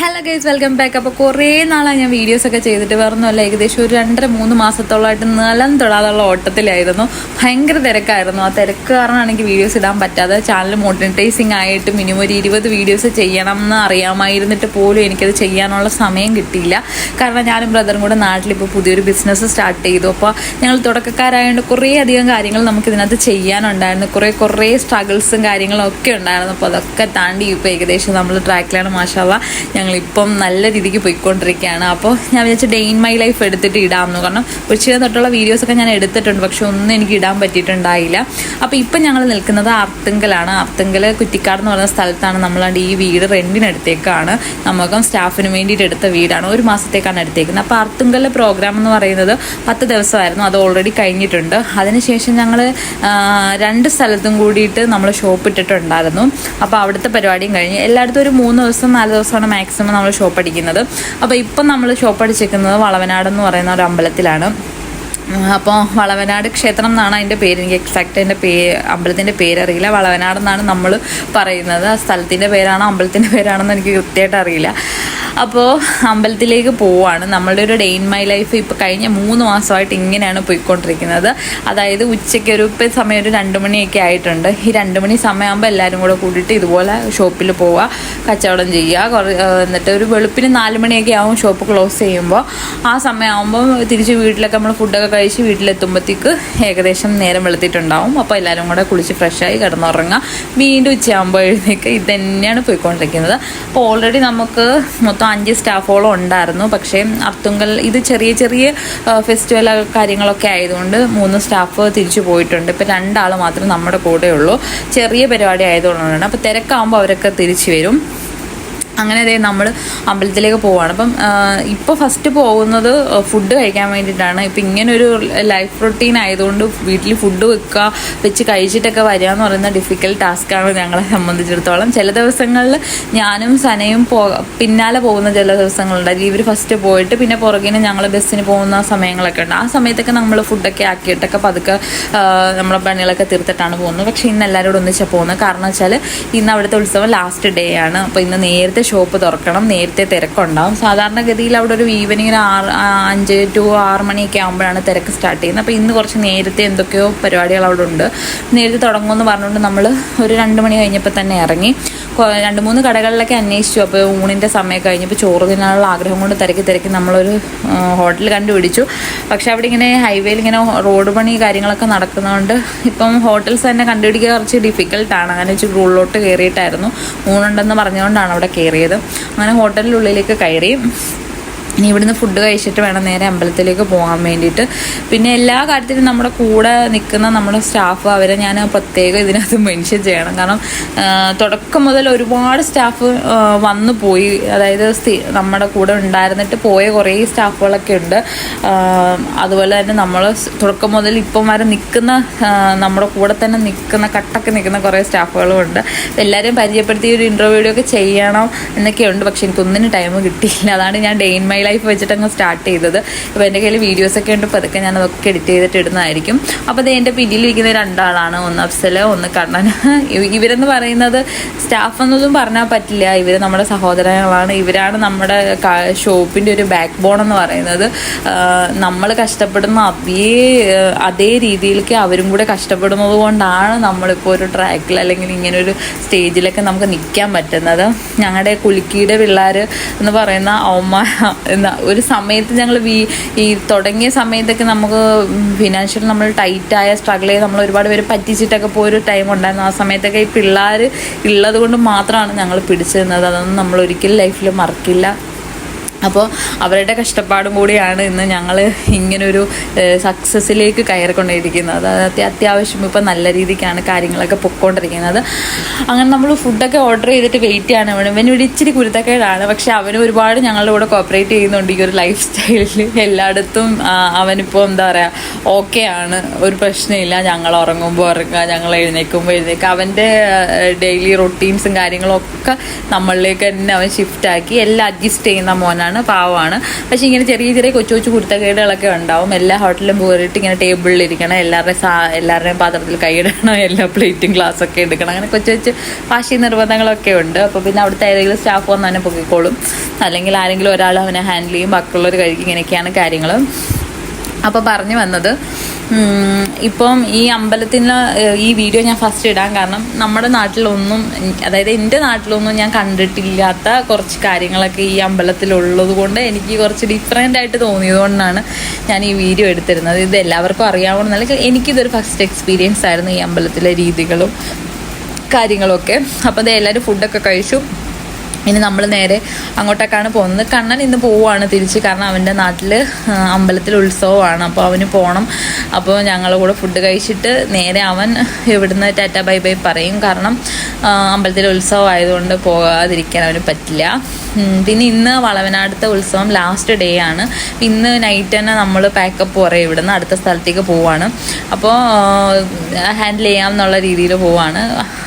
Hello guys welcome back അപ്പോൾ കുറേ നാളായി ഞാൻ വീഡിയോസ് ഒക്കെ ചെയ്തിട്ട് അല്ല ഏകദേശം ഒരു രണ്ടര മൂന്ന് മാസത്തോളമായിട്ട് നിലം തൊടാതുള്ള ഓട്ടത്തിലായിരുന്നു. ഭയങ്കര തിരക്കായിരുന്നു. ആ തിരക്ക് കാരണമാണ് എനിക്ക് വീഡിയോസ് ഇടാൻ പറ്റാതെ ചാനൽ മോണിറ്റൈസിങ് ആയിട്ട് മിനിമം ഒരു ഇരുപത് വീഡിയോസ് ചെയ്യണം എന്ന് അറിയാമായിരുന്നിട്ട് പോലും എനിക്കത് ചെയ്യാനുള്ള സമയം കിട്ടിയില്ല. കാരണം ഞാനും ബ്രദറും കൂടെ നാട്ടിലിപ്പോൾ പുതിയൊരു ബിസിനസ് സ്റ്റാർട്ട് ചെയ്തു. അപ്പോൾ ഞങ്ങൾ തുടക്കക്കാരായതുകൊണ്ട് കുറേ അധികം കാര്യങ്ങൾ നമുക്ക് ഇതിനകത്ത് ചെയ്യാനുണ്ടായിരുന്നു. കുറേ കുറേ സ്ട്രഗിൾസും കാര്യങ്ങളും ഒക്കെ ഉണ്ടായിരുന്നു. അപ്പോൾ അതൊക്കെ താണ്ടി ഇപ്പോൾ ഏകദേശം നമ്മൾ ട്രാക്കിലാണ് മാഷാവ ഞങ്ങളിപ്പം നല്ല രീതിക്ക് പോയിക്കൊണ്ടിരിക്കുകയാണ്. അപ്പോൾ ഞാൻ വിചാരിച്ചു ഡേ ഇൻ മൈ ലൈഫ് എടുത്തിട്ട് ഇടാമെന്ന്. കാരണം ഉച്ചയ തൊട്ടുള്ള വീഡിയോസൊക്കെ ഞാൻ എടുത്തിട്ടുണ്ട്. പക്ഷെ ഒന്നും എനിക്ക് ഇടാൻ പറ്റിയിട്ടുണ്ടായില്ല. അപ്പോൾ ഇപ്പം ഞങ്ങൾ നിൽക്കുന്നത് അർത്തുങ്കലാണ് അർത്തുങ്കൽ കുറ്റിക്കാട് എന്ന് പറയുന്ന സ്ഥലത്താണ്. നമ്മളാണ്ട് ഈ വീട് റെന്റിനടുത്തേക്കാണ് നമുക്കും സ്റ്റാഫിന് വേണ്ടിയിട്ട് എടുത്ത വീടാണ്. ഒരു മാസത്തേക്കാണ് എടുത്തേക്കുന്നത്. അപ്പോൾ അർത്തുങ്കലിലെ പ്രോഗ്രാം എന്ന് പറയുന്നത് പത്ത് ദിവസമായിരുന്നു. അത് ഓൾറെഡി കഴിഞ്ഞിട്ടുണ്ട്. അതിനുശേഷം ഞങ്ങൾ രണ്ട് സ്ഥലത്തും കൂടിയിട്ട് നമ്മൾ ഷോപ്പ് ഇട്ടിട്ടുണ്ടായിരുന്നു. അപ്പോൾ അവിടുത്തെ പരിപാടിയും കഴിഞ്ഞ് എല്ലായിടത്തും ഒരു മൂന്ന് ദിവസം നാല് ദിവസമാണ് മാക്സിമം നമ്മൾ ഷോപ്പ് അടിക്കുന്നത്. അപ്പോൾ ഇപ്പം നമ്മൾ ഷോപ്പ് അടിച്ചേക്കുന്നത് വളവനാട് എന്ന് പറയുന്ന ഒരു അമ്പലത്തിലാണ്. അപ്പോൾ വളവനാട് ക്ഷേത്രം എന്നാണ് അതിന്റെ പേര്. എനിക്ക് എക്സാക്റ്റ് അതിന്റെ പേ അമ്പലത്തിന്റെ പേരറിയില്ല. വളവനാട് എന്നാണ് നമ്മൾ പറയുന്നത്. ആ സ്ഥലത്തിന്റെ പേരാണോ അമ്പലത്തിന്റെ പേരാണെന്ന് എനിക്ക് കൃത്യമായിട്ട് അറിയില്ല. അപ്പോൾ അമ്പലത്തിലേക്ക് പോവാണ്. നമ്മളുടെ ഒരു ഡേ ഇൻ മൈ ലൈഫ് ഇപ്പോൾ കഴിഞ്ഞ മൂന്ന് മാസമായിട്ട് ഇങ്ങനെയാണ് പോയിക്കൊണ്ടിരിക്കുന്നത്. അതായത് ഉച്ചയ്ക്ക് ഒരു ഇപ്പം സമയം ഒരു രണ്ട് മണിയൊക്കെ ആയിട്ടുണ്ട്. ഈ രണ്ട് മണി സമയമാകുമ്പോൾ എല്ലാവരും കൂടെ കൂടിയിട്ട് ഇതുപോലെ ഷോപ്പിൽ പോവുക കച്ചവടം ചെയ്യുക എന്നിട്ട് ഒരു വെളുപ്പിന് നാല് മണിയൊക്കെ ആവും ഷോപ്പ് ക്ലോസ് ചെയ്യുമ്പോൾ ആ സമയമാകുമ്പോൾ തിരിച്ച് വീട്ടിലൊക്കെ നമ്മൾ ഫുഡൊക്കെ കഴിച്ച് വീട്ടിലെത്തുമ്പോഴത്തേക്ക് ഏകദേശം നേരം വെളുത്തിട്ടുണ്ടാവും. അപ്പോൾ എല്ലാവരും കൂടെ കുളിച്ച് ഫ്രഷായി കിടന്നുറങ്ങുക വീണ്ടും ഉച്ചയാകുമ്പോൾ എഴുന്നേക്ക് ഇത് തന്നെയാണ് പോയിക്കൊണ്ടിരിക്കുന്നത്. അപ്പോൾ ഓൾറെഡി നമുക്ക് മൊത്തം അഞ്ച് സ്റ്റാഫോളം ഉണ്ടായിരുന്നു. പക്ഷേ അർത്തുങ്കൽ ഇത് ചെറിയ ചെറിയ ഫെസ്റ്റിവൽ കാര്യങ്ങളൊക്കെ ആയതുകൊണ്ട് മൂന്ന് സ്റ്റാഫ് തിരിച്ചു പോയിട്ടുണ്ട്. ഇപ്പം രണ്ടാൾ മാത്രമേ നമ്മുടെ കൂടെയുള്ളൂ. ചെറിയ പരിപാടി ആയതുകൊണ്ടാണ്. അപ്പോൾ തിരക്കാകുമ്പോൾ അവരൊക്കെ തിരിച്ചു വരും. അങ്ങനെ അതേ നമ്മൾ അമ്പലത്തിലേക്ക് പോവാണ്. അപ്പം ഇപ്പോൾ ഫസ്റ്റ് പോകുന്നത് ഫുഡ് കഴിക്കാൻ വേണ്ടിയിട്ടാണ്. ഇപ്പം ഇങ്ങനൊരു ലൈഫ് റൊട്ടീൻ ആയതുകൊണ്ട് വീട്ടിൽ ഫുഡ് വെക്കുക വെച്ച് കഴിച്ചിട്ടൊക്കെ വരിക എന്ന് പറയുന്ന ഡിഫിക്കൽട്ട് ടാസ്ക്കാണ് ഞങ്ങളെ സംബന്ധിച്ചിടത്തോളം. ചില ദിവസങ്ങളിൽ ഞാനും സനയും പോ പിന്നാലെ പോകുന്ന ചില ദിവസങ്ങളുണ്ട്. ഇവർ ഫസ്റ്റ് പോയിട്ട് പിന്നെ പുറകിന് ഞങ്ങൾ ബസ്സിന് പോകുന്ന സമയങ്ങളൊക്കെ ഉണ്ട്. ആ സമയത്തൊക്കെ നമ്മൾ ഫുഡൊക്കെ ആക്കിയിട്ടൊക്കെ പതുക്കെ നമ്മളെ പണികളൊക്കെ തീർത്തിട്ടാണ് പോകുന്നത്. പക്ഷേ ഇന്ന് എല്ലാവരോടും ഒന്നിച്ചാണ് പോകുന്നത്. കാരണം വെച്ചാൽ ഇന്ന് അവിടുത്തെ ഉത്സവം ലാസ്റ്റ് ഡേ ആണ്. അപ്പോൾ ഇന്ന് നേരത്തെ ഷോപ്പ് തുറക്കണം. നേരത്തെ തിരക്കുണ്ടാവും. സാധാരണഗതിയിൽ അവിടെ ഒരു ഈവനിങ്ങിന് ആറ് അഞ്ച് ടു ആറ് മണിയൊക്കെ ആകുമ്പോഴാണ് തിരക്ക് സ്റ്റാർട്ട് ചെയ്യുന്നത്. അപ്പോൾ ഇന്ന് കുറച്ച് നേരത്തെ എന്തൊക്കെയോ പരിപാടികൾ അവിടെ ഉണ്ട്. നേരത്തെ തുടങ്ങുമെന്ന് പറഞ്ഞുകൊണ്ട് നമ്മൾ ഒരു രണ്ട് മണി കഴിഞ്ഞപ്പോൾ തന്നെ ഇറങ്ങി. രണ്ട് മൂന്ന് കടകളിലൊക്കെ അന്വേഷിച്ചു. അപ്പോൾ ഊണിന്റെ സമയം കഴിഞ്ഞപ്പോൾ ചോറ് തിന്നാനുള്ള ആഗ്രഹം കൊണ്ട് തിരക്കി തിരക്കി നമ്മളൊരു ഹോട്ടൽ കണ്ടുപിടിച്ചു. പക്ഷേ അവിടെ ഇങ്ങനെ ഹൈവേയിൽ ഇങ്ങനെ റോഡ് പണി കാര്യങ്ങളൊക്കെ നടക്കുന്നതുകൊണ്ട് ഇപ്പം ഹോട്ടൽസ് തന്നെ കണ്ടുപിടിക്കുക കുറച്ച് ഡിഫിക്കൽട്ടാണ് അങ്ങനെ വെച്ച് ഉള്ളിലോട്ട് കയറിയിട്ടായിരുന്നു. ഊണുണ്ടെന്ന് പറഞ്ഞുകൊണ്ടാണ് അവിടെ കയറിയത്. അങ്ങനെ ഹോട്ടലിനുള്ളിലേക്ക് കയറി ഇനി ഇവിടുന്ന് ഫുഡ് കഴിച്ചിട്ട് വേണം നേരെ അമ്പലത്തിലേക്ക് പോകാൻ വേണ്ടിയിട്ട്. പിന്നെ എല്ലാ കാര്യത്തിലും നമ്മുടെ കൂടെ നിൽക്കുന്ന നമ്മുടെ സ്റ്റാഫ് അവരെ ഞാൻ പ്രത്യേകം ഇതിനകത്ത് മെൻഷൻ ചെയ്യണം. കാരണം തുടക്കം മുതൽ ഒരുപാട് സ്റ്റാഫ് വന്നു പോയി. അതായത് നമ്മുടെ കൂടെ ഉണ്ടായിരുന്നിട്ട് പോയ കുറേ സ്റ്റാഫുകളൊക്കെ ഉണ്ട്. അതുപോലെ തന്നെ നമ്മൾ തുടക്കം മുതൽ ഇപ്പം വരെ നിൽക്കുന്ന നമ്മുടെ കൂടെ തന്നെ നിൽക്കുന്ന കട്ടൊക്കെ നിൽക്കുന്ന കുറേ സ്റ്റാഫുകളും ഉണ്ട്. എല്ലാവരെയും പരിചയപ്പെടുത്തി ഒരു ഇന്റർവ്യൂ ഒക്കെ ചെയ്യണം എന്നൊക്കെയുണ്ട്. പക്ഷെ എനിക്കൊന്നിനും ടൈം കിട്ടിയില്ല. അതാണ് ഞാൻ ഡേ ഇൻ മൈ ലൈഫ് വെച്ചിട്ട് അങ്ങ് സ്റ്റാർട്ട് ചെയ്തത്. അപ്പോൾ എന്റെ കയ്യിൽ വീഡിയോസ് ഒക്കെ ഉണ്ട്. അപ്പോൾ അതൊക്കെ ഞാൻ അതൊക്കെ എഡിറ്റ് ചെയ്തിട്ട് ഇടുന്നതായിരിക്കും. അപ്പോൾ അത് എന്റെ പിന്നിലിരിക്കുന്ന രണ്ടാളാണ്. ഒന്ന് അഫ്സൽ ഒന്ന് കണ്ണൻ ഇവരെന്ന് പറയുന്നത് സ്റ്റാഫ് എന്നൊന്നും പറഞ്ഞാൽ പറ്റില്ല. ഇവർ നമ്മുടെ സഹോദരങ്ങളാണ്. ഇവരാണ് നമ്മുടെ ഷോപ്പിന്റെ ഒരു ബാക്ക് ബോൺ എന്ന് പറയുന്നത്. നമ്മൾ കഷ്ടപ്പെടുന്ന അതേ അതേ രീതിയിലേക്ക് അവരും കൂടെ കഷ്ടപ്പെടുന്നത് കൊണ്ടാണ് നമ്മളിപ്പോൾ ഒരു ട്രാക്കിൽ അല്ലെങ്കിൽ ഇങ്ങനെ ഒരു സ്റ്റേജിലൊക്കെ നമുക്ക് നിൽക്കാൻ പറ്റുന്നത്. ഞങ്ങളുടെ കുലുക്കിയുടെ പിള്ളേർ എന്ന് പറയുന്ന അവന്മാ എന്താ ഒരു സമയത്ത് ഞങ്ങൾ ഈ തുടങ്ങിയ സമയത്തൊക്കെ നമുക്ക് ഫിനാൻഷ്യൽ നമ്മൾ ടൈറ്റായ സ്ട്രഗിൾ ചെയ്ത് നമ്മൾ ഒരുപാട് പേര് പറ്റിച്ചിട്ടൊക്കെ പോയൊരു ടൈം ഉണ്ടായിരുന്നു. ആ സമയത്തൊക്കെ ഈ പിള്ളേർ ഉള്ളത് കൊണ്ട് മാത്രമാണ് ഞങ്ങൾ പിടിച്ചു നിന്നത്. അതൊന്നും നമ്മൾ ഒരിക്കലും ലൈഫിൽ മറക്കില്ല. അപ്പോൾ അവരുടെ കഷ്ടപ്പാടും കൂടിയാണ് ഇന്ന് ഞങ്ങൾ ഇങ്ങനൊരു സക്സസ്സിലേക്ക് കയറിക്കൊണ്ടിരിക്കുന്നത്. അത് അത്യാവശ്യം ഇപ്പം നല്ല രീതിക്കാണ് കാര്യങ്ങളൊക്കെ പൊയ്ക്കൊണ്ടിരിക്കുന്നത് അങ്ങനെ നമ്മൾ ഫുഡൊക്കെ ഓർഡർ ചെയ്തിട്ട് വെയിറ്റ് ചെയ്യാണ്. വേണം ഇവൻ ഇവിടെ ഇച്ചിരി കുരുത്തക്കേടാണ്. പക്ഷെ അവന് ഒരുപാട് ഞങ്ങളുടെ കൂടെ കോപ്പറേറ്റ് ചെയ്യുന്നുണ്ട് ഈ ഒരു ലൈഫ് സ്റ്റൈലിൽ എല്ലായിടത്തും അവനിപ്പോൾ എന്താ പറയുക ഓക്കെ ആണ്. ഒരു പ്രശ്നമില്ല. ഞങ്ങൾ ഉറങ്ങുമ്പോൾ ഉറങ്ങുക ഞങ്ങൾ എഴുന്നേൽക്കുമ്പോൾ എഴുന്നേൽക്കുക. അവന്റെ ഡെയിലി റൊട്ടീൻസും കാര്യങ്ങളും ഒക്കെ നമ്മളിലേക്ക് തന്നെ അവൻ ഷിഫ്റ്റാക്കി എല്ലാം അഡ്ജസ്റ്റ് ചെയ്യുന്ന മോനാണ് നല്ലതാണ് പാവമാണ് പക്ഷെ ഇങ്ങനെ ചെറിയ ചെറിയ കൊച്ചു കൊച്ചു കുരുത്തക്കേടുകളൊക്കെ ഉണ്ടാവും. എല്ലാ ഹോട്ടലിലും പോയിട്ട് ഇങ്ങനെ ടേബിളിൽ ഇരിക്കണം എല്ലാവരുടെയും സാ എല്ലാവരുടെയും പാത്രത്തിൽ കൈയിടണം എല്ലാ പ്ലേറ്റും ഗ്ലാസ്സൊക്കെ എടുക്കണം. അങ്ങനെ കൊച്ചു കൊച്ചു വാശി നിർബന്ധങ്ങളൊക്കെ ഉണ്ട്. അപ്പോൾ പിന്നെ അവിടുത്തെ ഏതെങ്കിലും സ്റ്റാഫ് വന്ന് അവനെ പൊക്കിക്കോളും. അല്ലെങ്കിൽ ആരെങ്കിലും ഒരാൾ അവനെ ഹാൻഡിൽ ചെയ്യും. ബാക്കിയുള്ളവർ കഴിക്കും. ഇങ്ങനെയൊക്കെയാണ് കാര്യങ്ങൾ. അപ്പോൾ പറഞ്ഞു വന്നത്. ഇപ്പം ഈ അമ്പലത്തിന് ഈ വീഡിയോ ഞാൻ ഫസ്റ്റ് ഇടാൻ കാരണം നമ്മുടെ നാട്ടിലൊന്നും അതായത് എന്റെ നാട്ടിലൊന്നും ഞാൻ കണ്ടിട്ടില്ലാത്ത കുറച്ച് കാര്യങ്ങളൊക്കെ ഈ അമ്പലത്തിലുള്ളത് കൊണ്ട് എനിക്ക് കുറച്ച് ഡിഫറെന്റ് ആയിട്ട് തോന്നിയത് കൊണ്ടാണ് ഞാൻ ഈ വീഡിയോ എടുത്തിരുന്നത്. ഇത് എല്ലാവർക്കും അറിയാവുന്നതല്ല എനിക്കിതൊരു ഫസ്റ്റ് എക്സ്പീരിയൻസ് ആയിരുന്നു ഈ അമ്പലത്തിലെ രീതികളും കാര്യങ്ങളൊക്കെ. അപ്പോൾ അത് എല്ലാവരും ഫുഡൊക്കെ കഴിച്ചു. ഇനി നമ്മൾ നേരെ അങ്ങോട്ടേക്കാണ് പോകുന്നത്. കണ്ണൻ ഇന്ന് പോവുകയാണ് തിരിച്ച്. കാരണം അവന്റെ നാട്ടിൽ അമ്പലത്തിൽ ഉത്സവമാണ്. അപ്പോൾ അവന് പോകണം അപ്പോൾ ഞങ്ങളുടെ കൂടെ ഫുഡ് കഴിച്ചിട്ട് നേരെ അവൻ ഇവിടുന്ന് ടാറ്റ ബൈ ബൈ പറയും. കാരണം അമ്പലത്തിൽ ഉത്സവം ആയതുകൊണ്ട് പോകാതിരിക്കാൻ അവന് പറ്റില്ല. പിന്നെ ഇന്ന് വളവനാടുത്തെ ഉത്സവം ലാസ്റ്റ് ഡേ ആണ്. ഇന്ന് നൈറ്റ് തന്നെ നമ്മൾ പാക്കപ്പ് പറയും ഇവിടുന്ന് അടുത്ത സ്ഥലത്തേക്ക് പോവാണ്. അപ്പോൾ ഹാൻഡിൽ ചെയ്യാം എന്നുള്ള രീതിയിൽ പോവാണ്.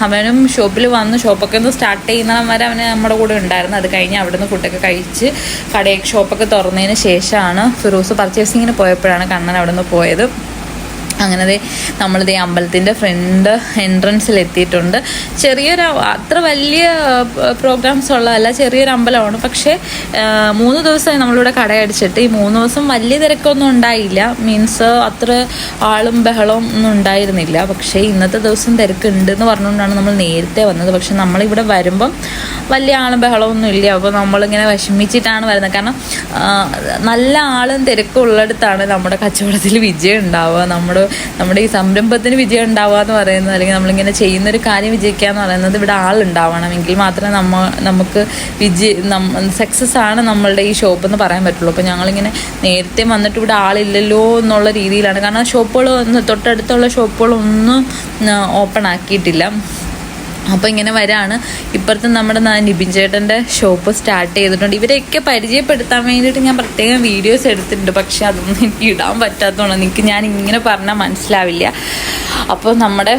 അവനും ഷോപ്പിൽ വന്ന് ഷോപ്പൊക്കെ ഒന്ന് സ്റ്റാർട്ട് ചെയ്യുന്നവരെ വരെ അവന് നമ്മുടെ കൂടെ ഉണ്ടായിരുന്നു. അത് കഴിഞ്ഞ് അവിടുന്ന് ഫുഡൊക്കെ കഴിച്ച് കടയൊക്കെ ഷോപ്പൊക്കെ തുറന്നതിന് ശേഷമാണ് ഫിറൂസ് പർച്ചേസിങ്ങിന് പോയപ്പോഴാണ് കണ്ണൻ അവിടുന്ന് പോയത്. അങ്ങനെ ദേ നമ്മളിതേ അമ്പലത്തിന്റെ ഫ്രണ്ട് എൻട്രൻസിൽ എത്തിയിട്ടുണ്ട് ചെറിയൊരു അത്ര വലിയ പ്രോഗ്രാംസ് ഉള്ളതല്ല ചെറിയൊരു അമ്പലമാണ്. പക്ഷേ മൂന്ന് ദിവസമായി നമ്മളിവിടെ കടയടിച്ചിട്ട്. ഈ മൂന്ന് ദിവസം വലിയ തിരക്കൊന്നും ഉണ്ടായില്ല. മീൻസ് അത്ര ആളും ബഹളവും ഒന്നും ഉണ്ടായിരുന്നില്ല. പക്ഷേ ഇന്നത്തെ ദിവസം തിരക്കുണ്ട് എന്ന് പറഞ്ഞുകൊണ്ടാണ് നമ്മൾ നേരത്തെ വന്നത്. പക്ഷെ നമ്മളിവിടെ വരുമ്പം വലിയ ആളും ബഹളമൊന്നും ഇല്ല. അപ്പോൾ നമ്മളിങ്ങനെ വിഷമിച്ചിട്ടാണ് വരുന്നത്. കാരണം നല്ല ആളും തിരക്കും ഉള്ളിടത്താണ് നമ്മുടെ കച്ചവടത്തിൽ വിജയം ഉണ്ടാവുക. നമ്മുടെ നമ്മുടെ ഈ സംരംഭത്തിന് വിജയം ഉണ്ടാവുക എന്ന് പറയുന്നത് അല്ലെങ്കിൽ നമ്മളിങ്ങനെ ചെയ്യുന്നൊരു കാര്യം വിജയിക്കുക എന്ന് പറയുന്നത് ഇവിടെ ആളുണ്ടാവണം എങ്കിൽ മാത്രമേ നമ്മ നമുക്ക് വിജയ സക്സസ് ആണ് നമ്മളുടെ ഈ ഷോപ്പ് എന്ന് പറയാൻ പറ്റുള്ളൂ. അപ്പോൾ ഞങ്ങളിങ്ങനെ നേരത്തെ വന്നിട്ട് ഇവിടെ ആളില്ലല്ലോ എന്നുള്ള രീതിയിലാണ്. കാരണം ഷോപ്പുകൾ തൊട്ടടുത്തുള്ള ഷോപ്പുകളൊന്നും ഓപ്പൺ ആക്കിയിട്ടില്ല. അപ്പോൾ ഇങ്ങനെ വരാണ്. ഇപ്പുറത്ത് നമ്മുടെ നിബിൻ ചേട്ടന്റെ ഷോപ്പ് സ്റ്റാർട്ട് ചെയ്തിട്ടുണ്ട്. ഇവരെയൊക്കെ പരിചയപ്പെടുത്താൻ വേണ്ടിയിട്ട് ഞാൻ പ്രത്യേകം വീഡിയോസ് എടുത്തിട്ടുണ്ട്. പക്ഷെ അതൊന്നും എനിക്ക് ഇടാൻ പറ്റാത്തതുകൊണ്ട് എനിക്ക് ഞാൻ ഇങ്ങനെ പറഞ്ഞാൽ മനസ്സിലാവില്ല. അപ്പോൾ നമ്മുടെ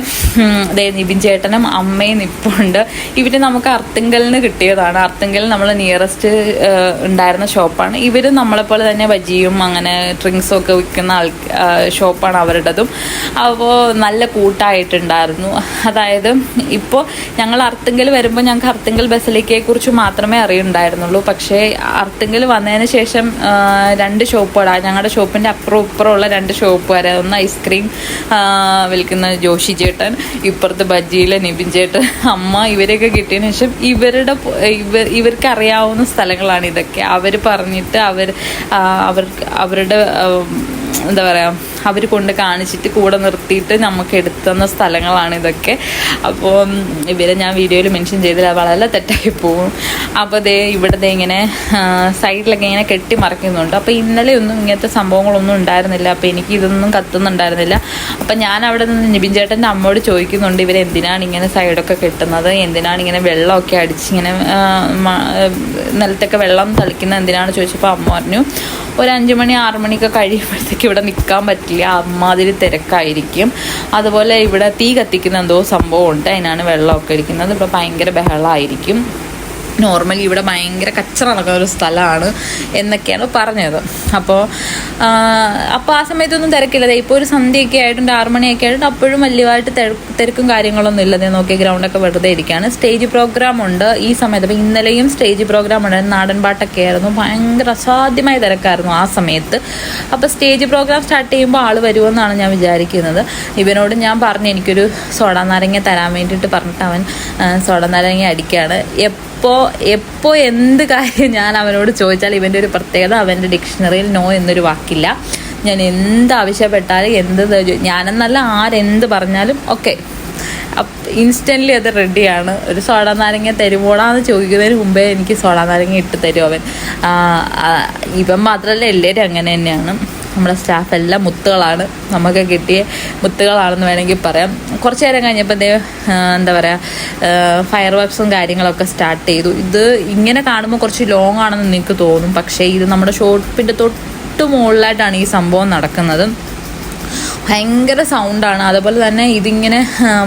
നിബിൻ ചേട്ടനും അമ്മയും നിപ്പുണ്ട് ഇവർ നമുക്ക് അർത്തിങ്കലിന് കിട്ടിയതാണ്. അർത്തിങ്കൽ നമ്മൾ നിയറസ്റ്റ് ഉണ്ടായിരുന്ന ഷോപ്പാണ് ഇവർ നമ്മളെപ്പോലെ തന്നെ ബജിയും അങ്ങനെ ഡ്രിങ്ക്സും ഒക്കെ വിൽക്കുന്ന ആൾ ഷോപ്പാണ് അവരുടേതും. അപ്പോൾ നല്ല കൂട്ടായിട്ടുണ്ടായിരുന്നു. അതായത് ഇപ്പോൾ ഞങ്ങൾ അർത്തിങ്കൽ വരുമ്പോൾ ഞങ്ങൾക്ക് അർത്തിങ്കൽ ബസലിക്കയെ കുറിച്ച് മാത്രമേ അറിയുണ്ടായിരുന്നുള്ളൂ. പക്ഷേ അർത്തിങ്കൽ വന്നതിന് ശേഷം രണ്ട് ഷോപ്പുകളാണ് ഞങ്ങളുടെ ഷോപ്പിന്റെ അപ്പുറം ഇപ്പുറമുള്ള രണ്ട് ഷോപ്പ് വരെ ഒന്ന് ഐസ്ക്രീം വിൽക്കുന്ന ജോഷി ചേട്ടൻ ഇപ്പുറത്ത് ബജ്ജിയിലെ നിബിൻ ചേട്ടൻ അമ്മ ഇവരെയൊക്കെ കിട്ടിയതിന് ശേഷം ഇവരുടെ ഇവർ ഇവർക്ക് അറിയാവുന്ന സ്ഥലങ്ങളാണ് ഇതൊക്കെ. അവർ പറഞ്ഞിട്ട് അവർ അവർക്ക് അവരുടെ എന്താ പറയുക അവർ കൊണ്ട് കാണിച്ചിട്ട് കൂടെ നിർത്തിയിട്ട് നമുക്ക് എടുത്തുന്ന സ്ഥലങ്ങളാണ് ഇതൊക്കെ. അപ്പോൾ ഇവരെ ഞാൻ വീഡിയോയിൽ മെൻഷൻ ചെയ്തില്ല. വളരെ തെറ്റായി പോകും. അപ്പോൾ ദേ ഇവിടെ ഇങ്ങനെ സൈഡിലൊക്കെ ഇങ്ങനെ കെട്ടി മറക്കുന്നുണ്ട്. അപ്പോൾ ഇന്നലെ ഒന്നും ഇങ്ങനത്തെ സംഭവങ്ങളൊന്നും ഉണ്ടായിരുന്നില്ല. അപ്പോൾ എനിക്ക് ഇതൊന്നും കത്തുന്നുണ്ടായിരുന്നില്ല. അപ്പോൾ ഞാൻ അവിടെ നിന്ന് നിബിൻ ചേട്ടന്റെ അമ്മയോട് ചോദിക്കുന്നുണ്ട് ഇവർ എന്തിനാണ് ഇങ്ങനെ സൈഡൊക്കെ കെട്ടുന്നത്? എന്തിനാണ് ഇങ്ങനെ വെള്ളമൊക്കെ അടിച്ച് ഇങ്ങനെ നിലത്തൊക്കെ വെള്ളം തളിക്കുന്നത്? എന്തിനാണ്? ചോദിച്ചപ്പോൾ അമ്മ പറഞ്ഞു ഒരു അഞ്ച് മണി ആറ് മണിയൊക്കെ കഴിയുമ്പോഴത്തേക്ക് ഇവിടെ നിൽക്കാൻ പറ്റില്ല. അമ്മാതിരി തിരക്കായിരിക്കും. അതുപോലെ ഇവിടെ തീ കത്തിക്കുന്ന എന്തോ സംഭവം ഉണ്ട് അതിനാണ് വെള്ളമൊക്കെ ഇരിക്കുന്നത് ഇവിടെ ഭയങ്കര ബഹളമായിരിക്കും. നോർമലി ഇവിടെ ഭയങ്കര കച്ചറ നടക്കുന്ന ഒരു സ്ഥലമാണ് എന്നൊക്കെയാണ് പറഞ്ഞത്. അപ്പോൾ അപ്പോൾ ആ സമയത്തൊന്നും തിരക്കില്ല. ഇപ്പോൾ ഒരു സന്ധ്യയൊക്കെ ആയിട്ടുണ്ട് ആറ് മണിയൊക്കെ ആയിട്ടുണ്ട്. അപ്പോഴും വലിയതായിട്ട് തിര- തിരക്കും കാര്യങ്ങളൊന്നും ഇല്ലതേ നോക്കി ഗ്രൗണ്ടൊക്കെ വെറുതെ ഇരിക്കുകയാണ് സ്റ്റേജ് പ്രോഗ്രാം ഉണ്ട് ഈ സമയത്ത്. അപ്പോൾ ഇന്നലെയും സ്റ്റേജ് പ്രോഗ്രാം ഉണ്ടായിരുന്നു. നാടൻ പാട്ടൊക്കെ ആയിരുന്നു. ഭയങ്കര അസാധ്യമായ തിരക്കായിരുന്നു ആ സമയത്ത്. അപ്പോൾ സ്റ്റേജ് പ്രോഗ്രാം സ്റ്റാർട്ട് ചെയ്യുമ്പോൾ ആൾ വരുമെന്നാണ് ഞാൻ വിചാരിക്കുന്നത്. ഇവനോട് ഞാൻ പറഞ്ഞു എനിക്കൊരു സോഡ നാരങ്ങ തരാൻ വേണ്ടിയിട്ട് പറഞ്ഞിട്ട് അവൻ സോഡ നാരങ്ങ അടിക്കുകയാണ് എപ്പോൾ എപ്പോൾ എന്ത് കാര്യം ഞാൻ അവനോട് ചോദിച്ചാൽ ഇവന്റെ ഒരു പ്രത്യേകത അവന്റെ ഡിക്ഷണറിയിൽ നോ എന്നൊരു വാക്കില്ല. ഞാൻ എന്ത് ആവശ്യപ്പെട്ടാലും എന്ത് ഞാനെന്നല്ല ആരെന്ത് പറഞ്ഞാലും ഓക്കെ. ഇൻസ്റ്റന്റ്ലി അത് റെഡിയാണ് ഒരു സോഡ നാരങ്ങ തരുമോടാന്ന് ചോദിക്കുന്നതിന് മുമ്പേ എനിക്ക് സോഡ നാരങ്ങ ഇട്ട് തരും അവൻ. ഇവൻ മാത്രമല്ല എല്ലാവരും അങ്ങനെ തന്നെയാണ്. നമ്മുടെ സ്റ്റാഫ് എല്ലാം മുത്തുകളാണ്. നമുക്ക് കിട്ടിയ മുത്തുകളാണെന്ന് വേണമെങ്കിൽ പറയാം. കുറച്ച് നേരം കഴിഞ്ഞപ്പോൾ എന്താ പറയുക ഫയർ വർക്ക്സും കാര്യങ്ങളൊക്കെ സ്റ്റാർട്ട് ചെയ്തു. ഇത് ഇങ്ങനെ കാണുമ്പോൾ കുറച്ച് ലോങ് ആണെന്ന് നിങ്ങൾക്ക് തോന്നും. പക്ഷേ ഇത് നമ്മുടെ ഷോപ്പിന്റെ തൊട്ട് മുകളിലായിട്ടാണ് ഈ സംഭവം നടക്കുന്നത്. ഭയങ്കര സൗണ്ടാണ് അതുപോലെ തന്നെ ഇതിങ്ങനെ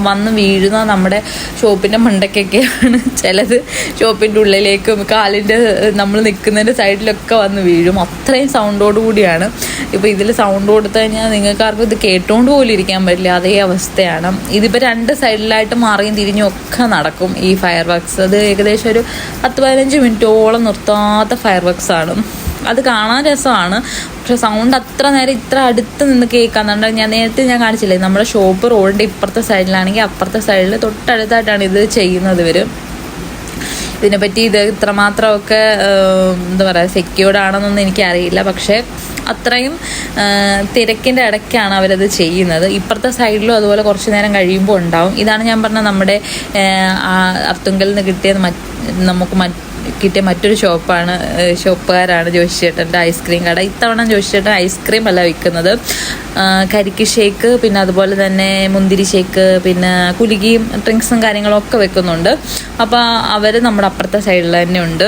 വന്ന് വീഴുന്ന നമ്മുടെ ഷോപ്പിന്റെ മണ്ടയ്ക്കൊക്കെയാണ് ചിലത്. ഷോപ്പിന്റെ ഉള്ളിലേക്കും കാലിന്റെ നമ്മൾ നിൽക്കുന്നതിന്റെ സൈഡിലൊക്കെ വന്ന് വീഴും. അത്രയും സൗണ്ടോടു കൂടിയാണ്. ഇപ്പോൾ ഇതിൽ സൗണ്ട് കൊടുത്തു കഴിഞ്ഞാൽ നിങ്ങൾക്കാർക്കും ഇത് കേട്ടുകൊണ്ട് പോലും ഇരിക്കാൻ പറ്റില്ല. അതേ അവസ്ഥയാണ്. ഇതിപ്പോൾ രണ്ട് സൈഡിലായിട്ട് മാറിയും തിരിഞ്ഞും ഒക്കെ നടക്കും ഈ ഫയർ വർക്ക്സ് അത് ഏകദേശം ഒരു പത്ത് പതിനഞ്ച് മിനിറ്റോളം നിർത്താത്ത ഫയർ വർക്ക്സ് ആണ്. അത് കാണാൻ രസമാണ്. പക്ഷെ സൗണ്ട് അത്ര നേരം ഇത്ര അടുത്ത് നിന്ന് കേൾക്കാന്നുണ്ട് ഞാൻ നേരത്തെ ഞാൻ കാണിച്ചില്ലേ നമ്മുടെ ഷോപ്പ് റോഡിന്റെ ഇപ്പുറത്തെ സൈഡിലാണെങ്കിൽ അപ്പുറത്തെ സൈഡിൽ തൊട്ടടുത്തായിട്ടാണ് ഇത് ചെയ്യുന്നത് ഇവർ ഇതിനെപ്പറ്റി ഇത് ഇത്രമാത്രമൊക്കെ എന്താ പറയുക സെക്യൂർഡ് ആണെന്നൊന്നും എനിക്കറിയില്ല. പക്ഷേ അത്രയും തിരക്കിന്റെ ഇടയ്ക്കാണ് അവരത് ചെയ്യുന്നത്. ഇപ്പുറത്തെ സൈഡിലും അതുപോലെ കുറച്ച് നേരം കഴിയുമ്പോൾ ഉണ്ടാവും. ഇതാണ് ഞാൻ പറഞ്ഞ നമ്മുടെ അർത്തുങ്കലിൽ നിന്ന് കിട്ടിയത് നമുക്ക് മറ്റ് കിട്ടിയ മറ്റൊരു ഷോപ്പാണ് ഷോപ്പുകാരാണ് ജോഷി ചേട്ടന്റെ ഐസ്ക്രീം കട. ഇത്തവണ ജോഷി ചേട്ടൻ ഐസ്ക്രീം അല്ല വിൽക്കുന്നത്. കരിക്ക് ഷേക്ക് പിന്നെ അതുപോലെ തന്നെ മുന്തിരി ഷേക്ക് പിന്നെ കുലുകിയും ഡ്രിങ്ക്സും കാര്യങ്ങളും ഒക്കെ വെക്കുന്നുണ്ട്. അപ്പോൾ അവർ നമ്മുടെ അപ്പുറത്തെ സൈഡിൽ തന്നെ ഉണ്ട്.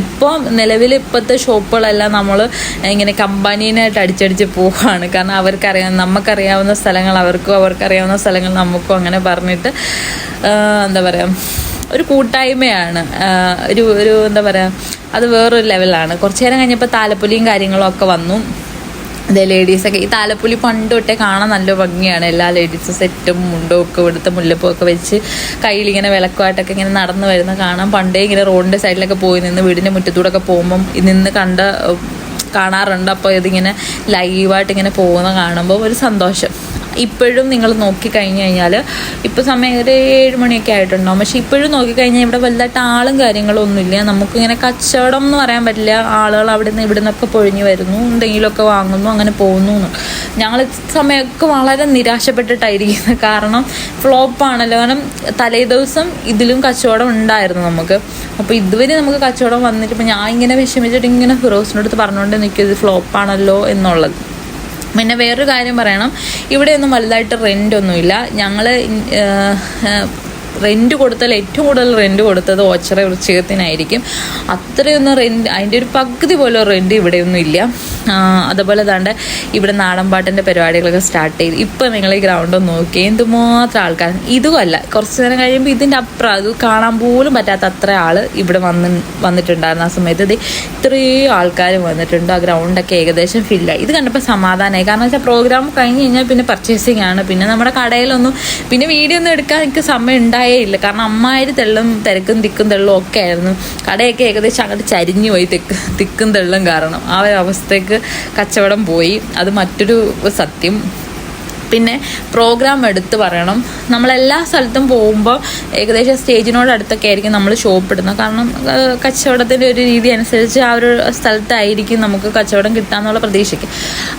ഇപ്പോൾ നിലവിൽ ഇപ്പോഴത്തെ ഷോപ്പുകളെല്ലാം നമ്മൾ ഇങ്ങനെ കമ്പാനീനായിട്ട് അടിച്ചടിച്ച് പോവുകയാണ് കാരണം അവർക്കറിയാം നമുക്കറിയാവുന്ന സ്ഥലങ്ങൾ അവർക്കും അവർക്കറിയാവുന്ന സ്ഥലങ്ങൾ നമുക്കും അങ്ങനെ പറഞ്ഞിട്ട് എന്താ പറയുക ഒരു കൂട്ടായ്മയാണ്. ഒരു ഒരു എന്താ പറയുക അത് വേറൊരു ലെവലാണ്. കുറച്ചു നേരം കഴിഞ്ഞപ്പോൾ താലപ്പൊലിയും കാര്യങ്ങളും ഒക്കെ വന്നു. അതെ ലേഡീസൊക്കെ ഈ താലപ്പൊലി പണ്ട് തൊട്ടേ കാണാൻ നല്ല ഭംഗിയാണ്. എല്ലാ ലേഡീസും സെറ്റും മുണ്ടും ഒക്കെ ഇവിടുത്തെ മുല്ലപ്പൂ ഒക്കെ വെച്ച് കയ്യിലിങ്ങനെ വിളക്കുമായിട്ടൊക്കെ ഇങ്ങനെ നടന്നു വരുന്ന കാണാം. പണ്ടേ ഇങ്ങനെ റോഡിന്റെ സൈഡിലൊക്കെ പോയി നിന്ന് വീടിന്റെ മുറ്റത്തൂടെ ഒക്കെ പോകുമ്പം നിന്ന് കണ്ട കാണാറുണ്ട്. അപ്പോൾ ഇതിങ്ങനെ ലൈവായിട്ട് ഇങ്ങനെ പോകുന്ന കാണുമ്പോൾ ഒരു സന്തോഷം. ഇപ്പോഴും നിങ്ങൾ നോക്കി കഴിഞ്ഞു കഴിഞ്ഞാൽ ഇപ്പോൾ സമയം ഒരു ഏഴ് മണിയൊക്കെ ആയിട്ടുണ്ടാവും. പക്ഷേ ഇപ്പോഴും നോക്കിക്കഴിഞ്ഞാൽ ഇവിടെ വലുതായിട്ട് ആളും കാര്യങ്ങളും ഒന്നുമില്ല നമുക്കിങ്ങനെ കച്ചവടം എന്ന് പറയാൻ പറ്റില്ല. ആളുകൾ അവിടെ നിന്ന് ഇവിടെ നിന്നൊക്കെ പൊഴിഞ്ഞു വരുന്നു. എന്തെങ്കിലുമൊക്കെ വാങ്ങുന്നു അങ്ങനെ പോകുന്നു. ഞങ്ങൾ സമയമൊക്കെ വളരെ നിരാശപ്പെട്ടിട്ടായിരിക്കുന്നത് കാരണം ഫ്ലോപ്പാണല്ലോ കാരണം തലേ ദിവസം ഇതിലും കച്ചവടം ഉണ്ടായിരുന്നു നമുക്ക്. അപ്പോൾ ഇതുവരെ നമുക്ക് കച്ചവടം വന്നിട്ട് ഇപ്പം ഞാൻ ഇങ്ങനെ വിഷമിച്ചിട്ട് ഇങ്ങനെ ഫിറോസിനടുത്ത് പറഞ്ഞുകൊണ്ട് നിൽക്കിയത് ഫ്ലോപ്പാണല്ലോ എന്നുള്ളത്. പിന്നെ വേറൊരു കാര്യം പറയണം. ഇവിടെയൊന്നും വലുതായിട്ട് റെന്റ് ഒന്നുമില്ല. ഞങ്ങൾ റെന്റ് കൊടുത്താൽ ഏറ്റവും കൂടുതൽ റെന്റ് കൊടുത്തത് ഓച്ചറ വൃശ്ചികത്തിനായിരിക്കും. അത്രയൊന്നും റെന്റ് അതിന്റെ ഒരു പകുതി പോലും റെന്റ് ഇവിടെയൊന്നും ഇല്ല. അതുപോലെ താണ്ട് ഇവിടെ നാടൻപാട്ടിന്റെ പരിപാടികളൊക്കെ സ്റ്റാർട്ട് ചെയ്ത് ഇപ്പം നിങ്ങൾ ഈ ഗ്രൗണ്ട് നോക്കി എന്തുമാത്രം ആൾക്കാർ. ഇതുമല്ല കുറച്ച് നേരം കഴിയുമ്പോൾ ഇതിന്റെ അപ്പുറം അത് കാണാൻ പോലും പറ്റാത്ത അത്ര ആൾ ഇവിടെ വന്ന് വന്നിട്ടുണ്ടായിരുന്നു ആ സമയത്ത്. ഇത് ഇത്രയും ആൾക്കാർ വന്നിട്ടുണ്ട് ആ ഗ്രൗണ്ടൊക്കെ ഏകദേശം ഫില്ലായി ഇത് കണ്ടപ്പോൾ സമാധാനമായി കാരണം വെച്ചാൽ പ്രോഗ്രാം കഴിഞ്ഞ് കഴിഞ്ഞാൽ പിന്നെ പർച്ചേസിങ് ആണ്. പിന്നെ നമ്മുടെ കടയിലൊന്നും പിന്നെ വീഡിയോ ഒന്നും എടുക്കാൻ എനിക്ക് സമയം ഉണ്ടായേ ഇല്ല കാരണം അമ്മായിരി തെള്ളും തിരക്കും തിക്കും തെള്ളും ഒക്കെ ആയിരുന്നു. കടയൊക്കെ ഏകദേശം അങ്ങോട്ട് ചരിഞ്ഞു പോയി തിക്ക് തിക്കും തെള്ളും കാരണം. ആ ഒരു അവസ്ഥയ്ക്ക് കച്ചവടം പോയി. അത് മറ്റൊരു സത്യം. പിന്നെ പ്രോഗ്രാം എടുത്ത് പറയണം. നമ്മളെല്ലാ സ്ഥലത്തും പോകുമ്പോൾ ഏകദേശം സ്റ്റേജിനോട് അടുത്തൊക്കെ ആയിരിക്കും നമ്മൾ ഷോപ്പ് ഇടുന്നത്. കാരണം കച്ചവടത്തിന്റെ ഒരു രീതി അനുസരിച്ച് ആ ഒരു സ്ഥലത്തായിരിക്കും നമുക്ക് കച്ചവടം കിട്ടാന്നുള്ള പ്രതീക്ഷയ്ക്ക്.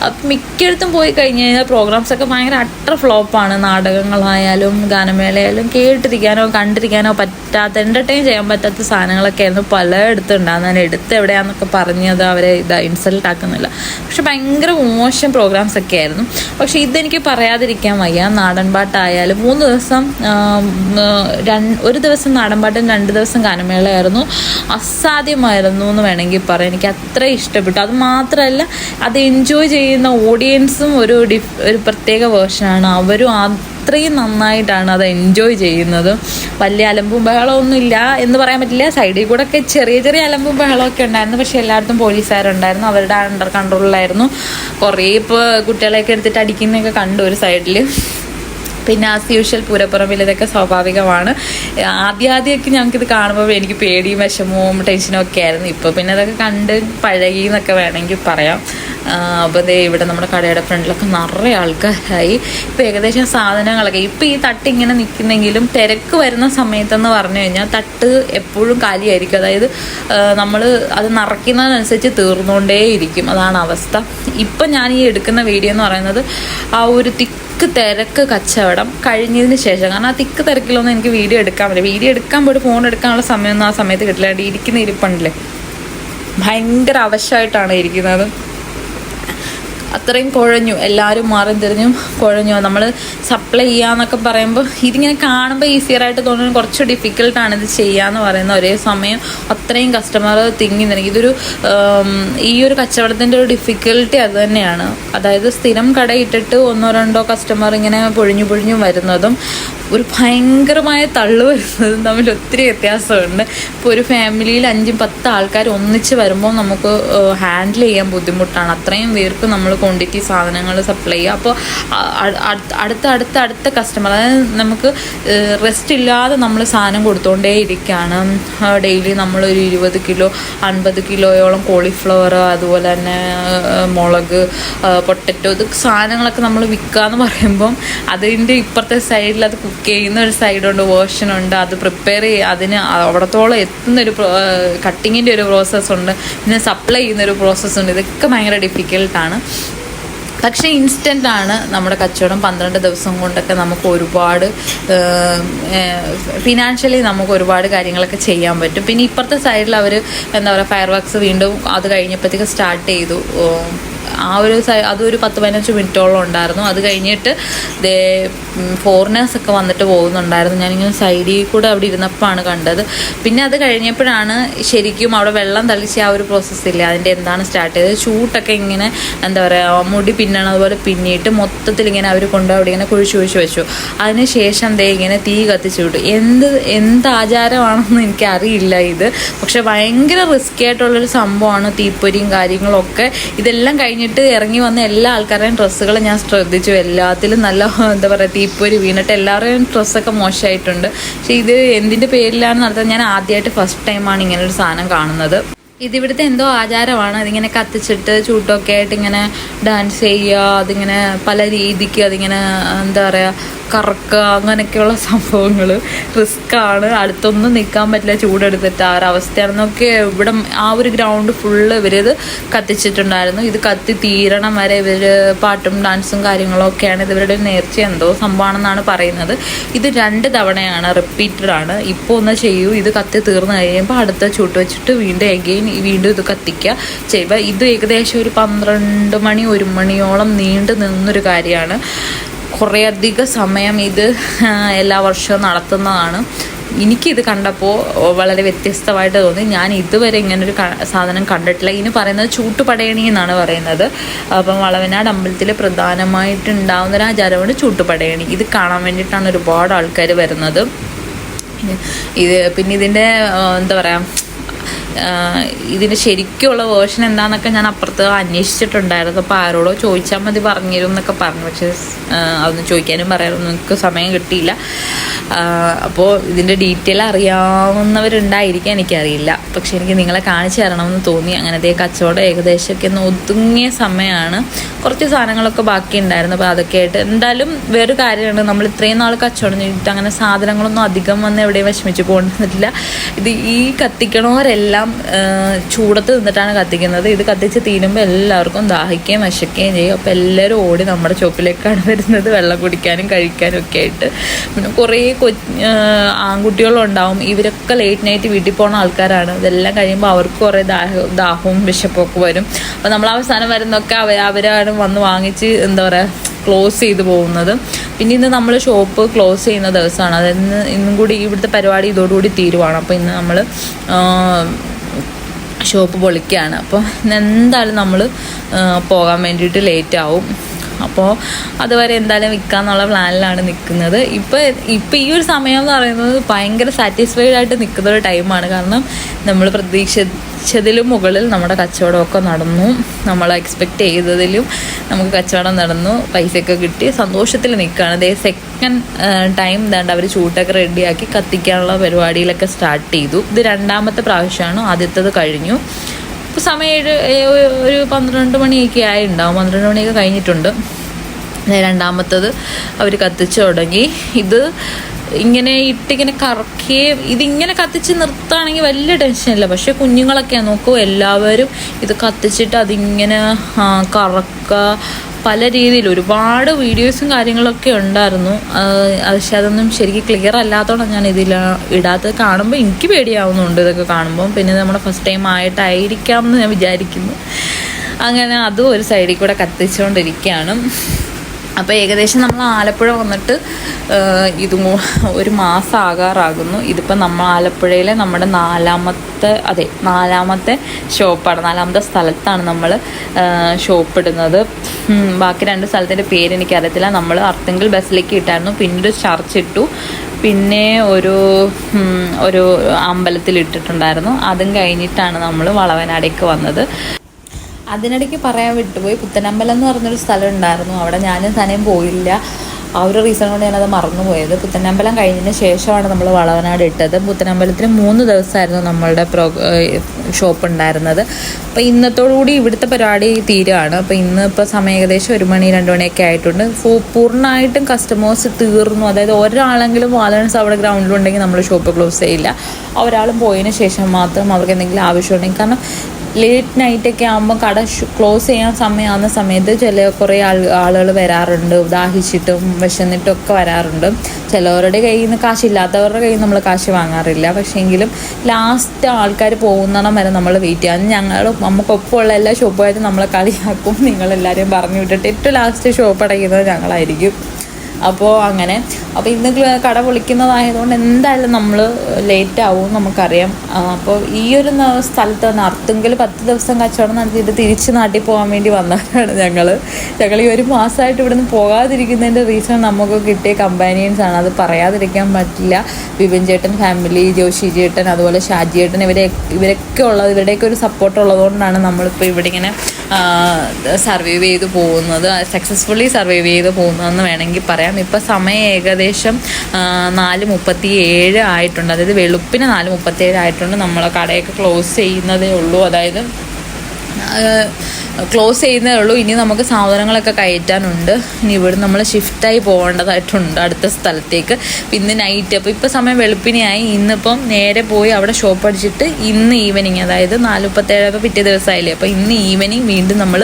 അപ്പം മിക്കയിടത്തും പോയി കഴിഞ്ഞ് കഴിഞ്ഞാൽ പ്രോഗ്രാംസ് ഒക്കെ ഭയങ്കര അട്ടർ ഫ്ലോപ്പാണ് നാടകങ്ങളായാലും ഗാനമേളയായാലും കേട്ടിരിക്കാനോ കണ്ടിരിക്കാനോ പറ്റാത്ത എന്റർടൈൻ ചെയ്യാൻ പറ്റാത്ത സാധനങ്ങളൊക്കെ ആയിരുന്നു പലയിടത്തും ഉണ്ടാകുന്നത് ഞാൻ എടുത്ത് എവിടെയാണെന്നൊക്കെ പറഞ്ഞത് അവരെ ഇത് ഇൻസൾട്ട് ആക്കുന്നില്ല. പക്ഷെ ഭയങ്കര മോശം പ്രോഗ്രാംസ് ഒക്കെ ആയിരുന്നു. പക്ഷെ ഇതെനിക്ക് പറയാതിരിക്കാൻ വയ്യ. നാടൻപാട്ടായാലും മൂന്ന് ദിവസം ഒരു ദിവസം നാടൻപാട്ടും രണ്ട് ദിവസം ഗാനമേളയായിരുന്നു. അസാധ്യമായിരുന്നു എന്ന് വേണമെങ്കിൽ പറയാം. എനിക്ക് അത്ര ഇഷ്ടപ്പെട്ടു. അത് മാത്രമല്ല അത് എൻജോയ് ചെയ്യുന്ന ഓഡിയൻസും ഒരു ഒരു പ്രത്യേക വേർഷനാണ് അവരും അത്രയും നന്നായിട്ടാണ് അത് എൻജോയ് ചെയ്യുന്നത്. വലിയ അലമ്പും ബഹളമൊന്നും ഇല്ല എന്ന് പറയാൻ പറ്റില്ല. സൈഡിൽ കൂടെ ഒക്കെ ചെറിയ ചെറിയ അലമ്പും ബഹളമൊക്കെ ഉണ്ടായിരുന്നു. പക്ഷെ എല്ലായിടത്തും പോലീസുകാരുണ്ടായിരുന്നു. അവരുടെ അണ്ടർ കൺട്രോളിലായിരുന്നു കുറേ ഇപ്പോൾ കുട്ടികളെയൊക്കെ എടുത്തിട്ട് അടിക്കുന്നൊക്കെ കണ്ടു ഒരു സൈഡിൽ പിന്നെ ആസ് യൂഷ്വൽ പൂരപ്പുറമ്പിൽ ഇതൊക്കെ സ്വാഭാവികമാണ്. ആദ്യാദ്യമൊക്കെ ഞങ്ങൾക്കിത് കാണുമ്പോൾ എനിക്ക് പേടിയും വിഷമവും ടെൻഷനും ഒക്കെ ആയിരുന്നു. ഇപ്പോൾ പിന്നെ അതൊക്കെ കണ്ട് പഴകി എന്നൊക്കെ വേണമെങ്കിൽ പറയാം. അപ്പോൾ ദേ ഇവിടെ നമ്മുടെ കടയുടെ ഫ്രണ്ടിലൊക്കെ നിറയെ ആൾക്കാരായി. ഇപ്പോൾ ഏകദേശം സാധനങ്ങളൊക്കെ. ഇപ്പോൾ ഈ തട്ട് ഇങ്ങനെ നിൽക്കുന്നെങ്കിലും തിരക്ക് വരുന്ന സമയത്തെന്ന് പറഞ്ഞു കഴിഞ്ഞാൽ തട്ട് എപ്പോഴും കാലിയായിരിക്കും. അതായത് നമ്മൾ അത് നിറയ്ക്കുന്നതിനനുസരിച്ച് തീർന്നുകൊണ്ടേയിരിക്കും. അതാണ് അവസ്ഥ. ഇപ്പം ഞാൻ ഈ എടുക്കുന്ന വീഡിയോ എന്ന് പറയുന്നത് ആ ഒരു തിക്ക് തിരക്ക് കച്ചവടം കഴിഞ്ഞതിന് ശേഷം. കാരണം ആ തിക്ക് തിരക്കിലൊന്നും എനിക്ക് വീഡിയോ എടുക്കാൻ പറ്റില്ല. വീഡിയോ എടുക്കാൻ പോയിട്ട് ഫോൺ എടുക്കാനുള്ള സമയമൊന്നും ആ സമയത്ത് കിട്ടില്ല. ഇരിക്കുന്ന ഇരിപ്പുണ്ടല്ലേ? ഭയങ്കര അവശമായിട്ടാണ് ഇരിക്കുന്നത്. അത്രയും കുഴഞ്ഞു എല്ലാവരും മാറി തിരിഞ്ഞും കുഴഞ്ഞു. നമ്മൾ സപ്ലൈ ചെയ്യാന്നൊക്കെ പറയുമ്പോൾ ഇതിങ്ങനെ കാണുമ്പോൾ ഈസിയറായിട്ട് തോന്നുന്നു. കുറച്ച് ഡിഫിക്കൽട്ടാണ് ഇത് ചെയ്യാന്ന് പറയുന്നത് ഒരേ സമയം അത്രയും കസ്റ്റമർ തിങ്ങി നിറങ്ങി ഇതൊരു ഈ ഒരു കച്ചവടത്തിന്റെ ഒരു ഡിഫിക്കൽട്ടി അത് തന്നെയാണ്. അതായത് സ്ഥിരം കടയിട്ടിട്ട് ഒന്നോ രണ്ടോ കസ്റ്റമർ ഇങ്ങനെ പൊഴിഞ്ഞു പൊഴിഞ്ഞു വരുന്നതും ഒരു ഭയങ്കരമായ തള്ളു വരുന്നതും തമ്മിൽ ഒത്തിരി വ്യത്യാസമുണ്ട്. ഇപ്പോൾ ഒരു ഫാമിലിയിൽ അഞ്ചും പത്ത് ആൾക്കാർ ഒന്നിച്ച് വരുമ്പോൾ നമുക്ക് ഹാൻഡിൽ ചെയ്യാൻ ബുദ്ധിമുട്ടാണ്. അത്രയും പേർക്ക് നമ്മൾ ക്വാണ്ടിറ്റി സാധനങ്ങൾ സപ്ലൈ ചെയ്യുക. അപ്പോൾ അടുത്ത അടുത്ത അടുത്ത കസ്റ്റമർ അതായത് നമുക്ക് റെസ്റ്റ് ഇല്ലാതെ നമ്മൾ സാധനം കൊടുത്തുകൊണ്ടേ ഇരിക്കുകയാണ് ഡെയിലി നമ്മളൊരു ഇരുപത് കിലോ അൻപത് കിലോയോളം കോളിഫ്ലവർ അതുപോലെ തന്നെ മുളക് പൊട്ടറ്റോ ഇത് സാധനങ്ങളൊക്കെ നമ്മൾ വിൽക്കുക വിൽക്കാന്ന് പറയുമ്പം അതിന്റെ ഇപ്പുറത്തെ സൈഡിൽ അത് ചെയ്യുന്ന ഒരു സൈഡുണ്ട് വേർഷനുണ്ട് അത് പ്രിപ്പയർ ചെയ്യുക അതിന് അവിടത്തോളം എത്തുന്ന ഒരു കട്ടിങ്ങിന്റെ ഒരു പ്രോസസ്സ് ഉണ്ട് പിന്നെ സപ്ലൈ ചെയ്യുന്ന ഒരു പ്രോസസ്സ് ഉണ്ട്. ഇതൊക്കെ ഭയങ്കര ഡിഫിക്കൽട്ടാണ് പക്ഷേ ഇൻസ്റ്റന്റ് ആണ് നമ്മുടെ കച്ചവടം. പന്ത്രണ്ട് ദിവസം കൊണ്ടൊക്കെ നമുക്ക് ഒരുപാട് ഫിനാൻഷ്യലി നമുക്ക് ഒരുപാട് കാര്യങ്ങളൊക്കെ ചെയ്യാൻ പറ്റും. പിന്നെ ഇപ്പുറത്തെ സൈഡിൽ അവർ എന്താ പറയുക ഫയർ വർക്ക്സ് വീണ്ടും അത് കഴിഞ്ഞപ്പോഴത്തേക്ക് സ്റ്റാർട്ട് ചെയ്തു. ആ ഒരു അതൊരു പത്ത് പതിനഞ്ച് മിനിറ്റോളം ഉണ്ടായിരുന്നു. അത് കഴിഞ്ഞിട്ട് ദേ ഫോറിനേഴ്സ് ഒക്കെ വന്നിട്ട് പോകുന്നുണ്ടായിരുന്നു. ഞാനിങ്ങനെ സൈഡിൽ കൂടെ അവിടെ ഇരുന്നപ്പോഴാണ് കണ്ടത്. പിന്നെ അത് കഴിഞ്ഞപ്പോഴാണ് ശരിക്കും അവിടെ വെള്ളം തളിച്ച് ആ ഒരു പ്രോസസ്സ് ഇല്ല? അതിന്റെ എന്താണ് സ്റ്റാർട്ട് ചെയ്തത്? ഷൂട്ടൊക്കെ ഇങ്ങനെ എന്താ പറയുക മുടി പിന്നണം അതുപോലെ പിന്നിട്ട് മൊത്തത്തിൽ ഇങ്ങനെ അവർ കൊണ്ട് അവിടെ ഇങ്ങനെ കുഴിച്ചു കുഴിച്ച് വെച്ചു. അതിനുശേഷം ദേ ഇങ്ങനെ തീ കത്തിച്ചു വിട്ടു. എന്ത് എന്ത് ആചാരമാണെന്ന് എനിക്കറിയില്ല ഇത്. പക്ഷെ ഭയങ്കര റിസ്കി ആയിട്ടുള്ളൊരു സംഭവമാണ് തീപ്പൊരിയും കാര്യങ്ങളൊക്കെ. ഇതെല്ലാം കഴിഞ്ഞിട്ട് ഇറങ്ങി വന്ന എല്ലാ ആൾക്കാരുടെയും ഡ്രസ്സുകൾ ഞാൻ ശ്രദ്ധിച്ചു. എല്ലാത്തിലും നല്ല എന്താ പറയുക തീപ്പൊരി വീണിട്ട് എല്ലാവരുടെയും ഡ്രസ്സൊക്കെ മോശമായിട്ടുണ്ട് പക്ഷെ ഇത് എന്തിന്റെ പേരിലാണ് നടത്തുന്നത് ഞാൻ ആദ്യമായിട്ട് ഫസ്റ്റ് ടൈമാണ് ഇങ്ങനെ ഒരു സാധനം കാണുന്നത്. ഇതിവിടുത്തെ എന്തോ ആചാരമാണ്. അതിങ്ങനെ കത്തിച്ചിട്ട് ചൂട്ടൊക്കെ ആയിട്ട് ഇങ്ങനെ ഡാൻസ് ചെയ്യുക അതിങ്ങനെ പല രീതിക്ക് അതിങ്ങനെ എന്താ പറയുക കറക്കുക അങ്ങനെയൊക്കെയുള്ള സംഭവങ്ങൾ റിസ്ക്കാണ്. അടുത്തൊന്നും നിൽക്കാൻ പറ്റില്ല. ചൂടെടുത്തിട്ട് ആ ഒരു അവസ്ഥയാണെന്നൊക്കെ ഇവിടെ ആ ഒരു ഗ്രൗണ്ട് ഫുള്ള് ഇവരിത് കത്തിച്ചിട്ടുണ്ടായിരുന്നു. ഇത് കത്തി തീരണം വരെ ഇവർ പാട്ടും ഡാൻസും കാര്യങ്ങളൊക്കെയാണ് ഇവരുടെ നേർച്ച. എന്തോ സംഭവമാണെന്നാണ് പറയുന്നത്. ഇത് രണ്ട് തവണയാണ് റിപ്പീറ്റഡ് ആണ്. ഇപ്പോൾ ഒന്ന് ചെയ്യൂ. ഇത് കത്തി തീർന്നു കഴിയുമ്പോൾ അടുത്ത ചൂട്ട് വെച്ചിട്ട് വീണ്ടും എഗെയിൻ വീണ്ടും ഇത് കത്തിക്കുക ചെയ്യുക ഇത് ഏകദേശം ഒരു പന്ത്രണ്ട് മണി ഒരു മണിയോളം നീണ്ടു നിന്നൊരു കാര്യമാണ്. കുറേയധികം സമയം ഇത് എല്ലാ വർഷവും നടത്തുന്നതാണ്. എനിക്കിത് കണ്ടപ്പോൾ വളരെ വ്യത്യസ്തമായിട്ട് തോന്നി. ഞാൻ ഇതുവരെ ഇങ്ങനൊരു സാധനം കണ്ടിട്ടില്ല. ഇനി പറയുന്നത് ചൂട്ടുപടയണി എന്നാണ് പറയുന്നത്. അപ്പം വളവനാട് അമ്പലത്തിൽ പ്രധാനമായിട്ട് ഉണ്ടാകുന്ന ഒരു ആചാരമാണ് ചൂട്ടുപടയണി. ഇത് കാണാൻ വേണ്ടിയിട്ടാണ് ഒരുപാട് ആൾക്കാർ വരുന്നത്. ഇത് പിന്നെ ഇതിന്റെ എന്താ പറയുക ഇതിന്റെ ശരിക്കുള്ള വേർഷൻ എന്താണെന്നൊക്കെ ഞാൻ അപ്പുറത്ത് അന്വേഷിച്ചിട്ടുണ്ടായിരുന്നു. അപ്പോൾ ആരോടോ ചോദിച്ചാൽ മതി പറഞ്ഞുതരും എന്നൊക്കെ പറഞ്ഞു. പക്ഷേ അതൊന്നും ചോദിക്കാനും പറയാനൊന്നും എനിക്ക് സമയം കിട്ടിയില്ല. അപ്പോൾ ഇതിന്റെ ഡീറ്റെയിൽ അറിയാവുന്നവരുണ്ടായിരിക്കാം എനിക്കറിയില്ല. പക്ഷെ എനിക്ക് നിങ്ങളെ കാണിച്ചു തരണമെന്ന് തോന്നി. അങ്ങനത്തെ കച്ചവടം ഏകദേശമൊക്കെ ഒന്ന് ഒതുങ്ങിയ സമയമാണ് കുറച്ച് സാധനങ്ങളൊക്കെ ബാക്കി ഉണ്ടായിരുന്നു അപ്പോൾ അതൊക്കെ ആയിട്ട് എന്തായാലും വേറൊരു കാര്യമാണ് നമ്മൾ ഇത്രയും നാൾ കച്ചവടം ചെയ്തിട്ട് അങ്ങനെ സാധനങ്ങളൊന്നും അധികം വന്ന് എവിടെയും വിഷമിച്ച് കൊണ്ടുവന്നിട്ടില്ല ഇത് ഈ കത്തിക്കണവരെല്ലാം ആ, ചൂടത്ത് നിന്നിട്ടാണ് കത്തിക്കുന്നത്. ഇത് കത്തിച്ച് തീരുമ്പോൾ എല്ലാവർക്കും ദാഹിക്കുകയും വശക്കുകയും ചെയ്യും. അപ്പോൾ എല്ലാവരും ഓടി നമ്മുടെ ചോപ്പിലേക്കാണ് വരുന്നത്. വെള്ളം കുടിക്കാനും കഴിക്കാനും ഒക്കെ ആയിട്ട്. പിന്നെ കുറേ കൊ ആൺകുട്ടികളുണ്ടാവും. ഇവരൊക്കെ ലേറ്റ് നൈറ്റ് വീട്ടിൽ പോകുന്ന ആൾക്കാരാണ്. ഇതെല്ലാം കഴിയുമ്പോൾ അവർക്ക് കുറേ ദാഹ ദാഹവും വിശപ്പൊക്കെ വരും. അപ്പോൾ നമ്മൾ അവസാനം വരുന്നൊക്കെ അവരാണ് വന്ന് വാങ്ങിച്ച് എന്താ പറയുക ക്ലോസ് ചെയ്ത് പോകുന്നത്. പിന്നെ ഇന്ന് നമ്മൾ ഷോപ്പ് ക്ലോസ് ചെയ്യുന്ന ദിവസമാണ്. അതായത് ഇന്ന് ഇന്നും കൂടി ഇവിടുത്തെ പരിപാടി ഇതോടുകൂടി തീരുവാണ്. അപ്പോൾ ഇന്ന് നമ്മൾ ഷോപ്പ് പൊളിക്കുകയാണ്. അപ്പോൾ ഇന്ന് എന്തായാലും നമ്മൾ പോകാൻ വേണ്ടിയിട്ട് ലേറ്റ് ആവും. അപ്പോൾ അതുവരെ എന്തായാലും വിൽക്കാന്നുള്ള പ്ലാനിലാണ് നിൽക്കുന്നത് ഇപ്പോൾ ഇപ്പോൾ ഈ ഒരു സമയം എന്ന് പറയുന്നത് ഭയങ്കര സാറ്റിസ്ഫൈഡ് ആയിട്ട് നിൽക്കുന്ന ഒരു ടൈമാണ് കാരണം നമ്മൾ പ്രതീക്ഷിച്ചതിലും മുകളിൽ നമ്മുടെ കച്ചവടമൊക്കെ നടന്നു. നമ്മൾ എക്സ്പെക്റ്റ് ചെയ്തതിലും നമുക്ക് കച്ചവടം നടന്നു. പൈസയൊക്കെ കിട്ടി. സന്തോഷത്തിൽ നിൽക്കുകയാണ് അതേ സെക്കൻഡ് ടൈം എന്താണ്ട് അവർ ചൂട്ടൊക്കെ റെഡിയാക്കി കത്തിക്കാനുള്ള പരിപാടിയിലൊക്കെ സ്റ്റാർട്ട് ചെയ്തു. ഇത് രണ്ടാമത്തെ പ്രാവശ്യമാണ്. ആദ്യത്തേത് കഴിഞ്ഞു. ഇപ്പോൾ സമയം ഏഴ് ഒരു പന്ത്രണ്ട് മണിയൊക്കെ ആയിട്ടുണ്ടാവും പന്ത്രണ്ട് മണിയൊക്കെ കഴിഞ്ഞിട്ടുണ്ട്. രണ്ടാമത്തത് അവർ കത്തിച്ചു തുടങ്ങി. ഇത് ഇങ്ങനെ ഇട്ടിങ്ങനെ കറക്കുകയും ഇതിങ്ങനെ കത്തിച്ച് നിർത്തുകയാണെങ്കിൽ വലിയ ടെൻഷനില്ല പക്ഷെ കുഞ്ഞുങ്ങളൊക്കെ നോക്കൂ എല്ലാവരും ഇത് കത്തിച്ചിട്ട് അതിങ്ങനെ കറക്കുക പല രീതിയിൽ ഒരുപാട് വീഡിയോസും കാര്യങ്ങളൊക്കെ ഉണ്ടായിരുന്നു. പക്ഷെ അതൊന്നും ശരിക്കും ക്ലിയർ അല്ലാത്തതുകൊണ്ടാണ് ഞാൻ ഇതിൽ ഇടാത്തത്. കാണുമ്പോൾ എനിക്ക് പേടിയാവുന്നുണ്ട് ഇതൊക്കെ കാണുമ്പോൾ പിന്നെ നമ്മുടെ ഫസ്റ്റ് ടൈം ആയിട്ടായിരിക്കാം എന്ന് ഞാൻ വിചാരിക്കുന്നു. അങ്ങനെ അതും ഒരു സൈഡിൽ കൂടെ കത്തിച്ചുകൊണ്ടിരിക്കുകയാണ് അപ്പോൾ ഏകദേശം നമ്മൾ ആലപ്പുഴ വന്നിട്ട് ഇത് ഒരു മാസം ആകാറാകുന്നു. ഇതിപ്പോൾ നമ്മൾ ആലപ്പുഴയിലെ നമ്മുടെ നാലാമത്തെ അതെ നാലാമത്തെ ഷോപ്പാണ്. നാലാമത്തെ സ്ഥലത്താണ് നമ്മൾ ഷോപ്പ് ഇടുന്നത് ബാക്കി രണ്ട് സ്ഥലത്തിന്റെ പേര് എനിക്കറിയത്തില്ല. നമ്മൾ അർത്തിങ്കിൽ ബസ്സിലേക്ക് ഇട്ടായിരുന്നു. പിന്നീട് ചർച്ച് ഇട്ടു. പിന്നെ ഒരു ഒരു അമ്പലത്തിൽ ഇട്ടിട്ടുണ്ടായിരുന്നു അതും കഴിഞ്ഞിട്ടാണ് നമ്മൾ വളവനാടേക്ക് വന്നത്. അതിനിടയ്ക്ക് പറയാൻ വിട്ടുപോയി. പുത്തനമ്പലം എന്ന് പറഞ്ഞൊരു സ്ഥലം ഉണ്ടായിരുന്നു. അവിടെ ഞാനും തന്നെയും പോയില്ല. ആ ഒരു റീസൺ കൊണ്ട് ഞാനത് മറന്നുപോയത്. പുത്തനമ്പലം കഴിഞ്ഞതിന് ശേഷമാണ് നമ്മൾ വളവനാട് ഇട്ടത്. പുത്തനമ്പലത്തിന് മൂന്ന് ദിവസമായിരുന്നു നമ്മളുടെ പ്രോ ഷോപ്പ് ഉണ്ടായിരുന്നത്. അപ്പോൾ ഇന്നത്തോടുകൂടി ഇവിടുത്തെ പരിപാടി തീരുകയാണ് അപ്പോൾ ഇന്ന് ഇപ്പോൾ സമയം ഏകദേശം ഒരു മണി രണ്ട് മണിയൊക്കെ ആയിട്ടുണ്ട്. ഫു- പൂർണമായിട്ടും കസ്റ്റമേഴ്സ് തീർന്നു. അതായത് ഒരാളെങ്കിലും വാലൻസ് അവിടെ ഗ്രൗണ്ടിലുണ്ടെങ്കിൽ നമ്മൾ ഷോപ്പ് ക്ലോസ് ചെയ്യില്ല. ഒരാളും പോയതിന് ശേഷം മാത്രം അവർക്ക് എന്തെങ്കിലും ആവശ്യമുണ്ടെങ്കിൽ കാരണം ലേറ്റ് നൈറ്റ് ഒക്കെ ആകുമ്പോൾ കട ക്ലോസ് ചെയ്യാൻ സമയമാകുന്ന സമയത്ത് ചില കുറേ ആൾ ആളുകൾ വരാറുണ്ട്. ദാഹിച്ചിട്ടും വിശന്നിട്ടും ഒക്കെ വരാറുണ്ട്. ചിലവരുടെ കയ്യിൽ നിന്ന് കാശില്ലാത്തവരുടെ കയ്യിൽ നമ്മൾ കാശ് വാങ്ങാറില്ല. പക്ഷേങ്കിലും ലാസ്റ്റ് ആൾക്കാർ പോകുന്നിടം വരെ നമ്മൾ വെയിറ്റ് ചെയ്യാം. ഞങ്ങൾ നമുക്കൊപ്പമുള്ള എല്ലാ ഷോപ്പുമായിട്ട് നമ്മളെ കളിയാക്കും. നിങ്ങളെല്ലാവരെയും പറഞ്ഞു വിട്ടിട്ട് ഏറ്റവും ലാസ്റ്റ് ഷോപ്പ് അടയ്ക്കുന്നത് ഞങ്ങളായിരിക്കും. അപ്പോൾ അങ്ങനെ. അപ്പോൾ ഇന്ന് കട പൊളിക്കുന്നതായതുകൊണ്ട് എന്തായാലും നമ്മൾ ലേറ്റ് ആവും നമുക്കറിയാം. അപ്പോൾ ഈ ഒരു സ്ഥലത്ത് വന്ന് അർത്തുങ്കിൽ പത്ത് ദിവസം കച്ചവടം നടത്തിയിട്ട് തിരിച്ച് നാട്ടിൽ പോകാൻ വേണ്ടി വന്നവരാണ് ഞങ്ങൾ ഞങ്ങൾ ഈ ഒരു മാസമായിട്ട് ഇവിടുന്ന് പോകാതിരിക്കുന്നതിന്റെ റീസൺ നമുക്ക് കിട്ടിയ കമ്പാനിയൻസ് ആണ്. അത് പറയാതിരിക്കാൻ പറ്റില്ല. വിപിൻ ചേട്ടൻ ഫാമിലി ജോഷി ചേട്ടൻ അതുപോലെ ഷാജി ചേട്ടൻ ഇവരെ ഇവരൊക്കെ ഉള്ളത് ഇവരുടെയൊക്കെ ഒരു സപ്പോർട്ട് ഉള്ളതുകൊണ്ടാണ് നമ്മളിപ്പോൾ ഇവിടെ ഇങ്ങനെ സർവൈവ് ചെയ്ത് പോകുന്നത്. സക്സസ്ഫുള്ളി സർവൈവ് ചെയ്ത് പോകുന്നതെന്ന് വേണമെങ്കിൽ പറയാം. ഇപ്പം സമയം ഏകദേശം നാല് മുപ്പത്തി ഏഴ് ആയിട്ടുണ്ട്. അതായത് വെളുപ്പിന് നാല് മുപ്പത്തി ഏഴ് ആയിട്ടുണ്ട്. നമ്മൾ കടയൊക്കെ ക്ലോസ് ചെയ്യുന്നതേ ഉള്ളൂ. അതായത് ക്ലോസ് ചെയ്യുന്നതേ ഉള്ളൂ. ഇനി നമുക്ക് സാധനങ്ങളൊക്കെ കയറ്റാനുണ്ട്. ഇനി ഇവിടെ നമ്മൾ ഷിഫ്റ്റായി പോകേണ്ടതായിട്ടുണ്ട് അടുത്ത സ്ഥലത്തേക്ക്. പിന്നെ നൈറ്റ് അപ്പോൾ ഇപ്പോൾ സമയം വെളുപ്പിനെയായി. ഇന്നിപ്പം നേരെ പോയി അവിടെ ഷോപ്പ് അടിച്ചിട്ട് ഇന്ന് ഈവനിങ് അതായത് നാല് മുപ്പത്തേഴപ്പോൾ പിറ്റേ ദിവസമായില്ലേ അപ്പോൾ ഇന്ന് ഈവനിങ് വീണ്ടും നമ്മൾ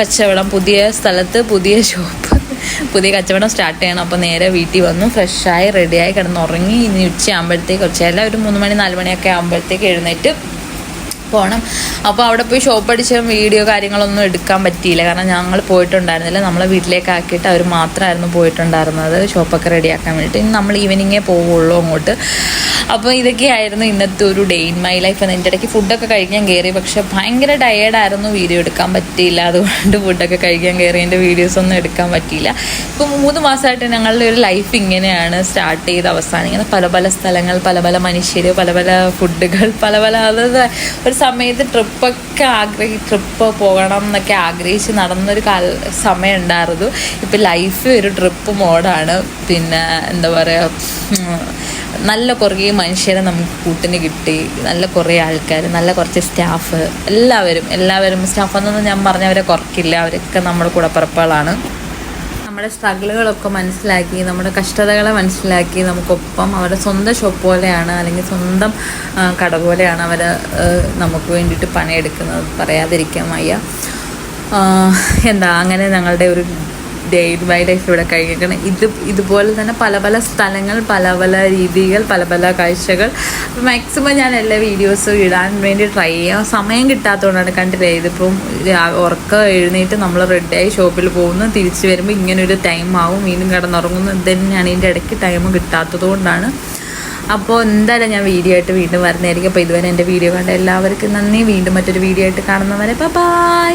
കച്ചവടം പുതിയ സ്ഥലത്ത് പുതിയ ഷോപ്പ് പുതിയ കച്ചവടം സ്റ്റാർട്ട് ചെയ്യണം. അപ്പോൾ നേരെ വീട്ടിൽ വന്നു. ഫ്രഷായി റെഡിയായി കിടന്നുറങ്ങി ഇനി ഉച്ചയാകുമ്പോഴത്തേക്ക് ഉച്ചയല്ല ഒരു മൂന്ന് മണി നാല് മണിയൊക്കെ ആകുമ്പോഴത്തേക്ക് എഴുന്നേറ്റ് പോകണം അപ്പോൾ അവിടെ പോയി ഷോപ്പ് അടിച്ച വീഡിയോ കാര്യങ്ങളൊന്നും എടുക്കാൻ പറ്റിയില്ല. കാരണം ഞങ്ങൾ പോയിട്ടുണ്ടായിരുന്നില്ല. നമ്മളെ വീട്ടിലേക്ക് ആക്കിയിട്ട് അവർ മാത്രമായിരുന്നു പോയിട്ടുണ്ടായിരുന്നത് ഷോപ്പൊക്കെ റെഡിയാക്കാൻ വേണ്ടിയിട്ട്. ഇനി നമ്മൾ ഈവനിങ്ങേ പോവുള്ളൂ അങ്ങോട്ട്. അപ്പോൾ ഇതൊക്കെയായിരുന്നു ഇന്നത്തെ ഒരു ഡേ ഇൻ മൈ ലൈഫ് എന്റെ ഇടയ്ക്ക് ഫുഡൊക്കെ കഴിക്കാൻ കയറി പക്ഷേ ഭയങ്കര ടയേർഡായിരുന്നു വീഡിയോ എടുക്കാൻ പറ്റിയില്ല. അതുകൊണ്ട് ഫുഡൊക്കെ കഴിക്കാൻ കയറി എന്റെ വീഡിയോസൊന്നും എടുക്കാൻ പറ്റിയില്ല. ഇപ്പോൾ മൂന്ന് മാസമായിട്ട് ഞങ്ങളുടെ ഒരു ലൈഫ് ഇങ്ങനെയാണ് സ്റ്റാർട്ട് ചെയ്ത് അവസാനിക്കുന്നത്. പല പല സ്ഥലങ്ങൾ പല പല മനുഷ്യർ പല പല ഫുഡുകൾ പല പല അതായത് ഒരു സമയത്ത് ട്രിപ്പൊക്കെ ആഗ്രഹി ട്രിപ്പ് പോകണം എന്നൊക്കെ ആഗ്രഹിച്ച് നടന്നൊരു കാല സമയം ഉണ്ടായിരുന്നു ഇപ്പം ലൈഫ് ഒരു ട്രിപ്പ് മോഡാണ്. പിന്നെ എന്താ പറയുക നല്ല കുറേ മനുഷ്യരെ നമുക്ക് കൂട്ടിന് കിട്ടി. നല്ല കുറേ ആൾക്കാർ നല്ല കുറച്ച് സ്റ്റാഫ്. എല്ലാവരും എല്ലാവരും സ്റ്റാഫ് എന്നൊന്നും ഞാൻ പറഞ്ഞവരെ കുറക്കില്ല. അവരൊക്കെ നമ്മുടെ കൂടപ്പിറപ്പുകളാണ്. നമ്മുടെ സ്ട്രഗിളുകളൊക്കെ മനസ്സിലാക്കി നമ്മുടെ കഷ്ടതകളെ മനസ്സിലാക്കി നമുക്കൊപ്പം അവരുടെ സ്വന്തം ഷോപ്പ് പോലെയാണ് അല്ലെങ്കിൽ സ്വന്തം കട പോലെയാണ് അവർ നമുക്ക് വേണ്ടിയിട്ട് പണിയെടുക്കുന്നത് പറയാതിരിക്കാൻ വയ്യ. എന്താ അങ്ങനെ ഞങ്ങളുടെ ഒരു ഡേ ബൈ ലൈഫ് ഇവിടെ കഴിഞ്ഞിരിക്കണം. ഇത് ഇതുപോലെ തന്നെ പല പല സ്ഥലങ്ങൾ പല പല രീതികൾ പല പല കാഴ്ചകൾ. മാക്സിമം ഞാൻ എല്ലാ വീഡിയോസും ഇടാൻ വേണ്ടി ട്രൈ ചെയ്യാം. സമയം കിട്ടാത്തതുകൊണ്ടാണ് കണ്ടില്ലേ ഇതിപ്പം ഉറക്കം എഴുന്നേറ്റ് നമ്മൾ റെഡിയായി ഷോപ്പിൽ പോകുന്നു. തിരിച്ച് വരുമ്പോൾ ഇങ്ങനൊരു ടൈം ആവും. വീണ്ടും കിടന്നുറങ്ങുന്നു. ഇത് തന്നെയാണ് ഇതിന്റെ ഇടയ്ക്ക് ടൈം കിട്ടാത്തത് കൊണ്ടാണ് അപ്പോൾ എന്തായാലും ഞാൻ വീഡിയോ ആയിട്ട് വീണ്ടും വരുന്നതായിരിക്കും. അപ്പോൾ ഇതുവരെ എന്റെ വീഡിയോ കണ്ട എല്ലാവർക്കും നന്ദി. വീണ്ടും മറ്റൊരു വീഡിയോ ആയിട്ട് കാണുന്നവരെ ബൈ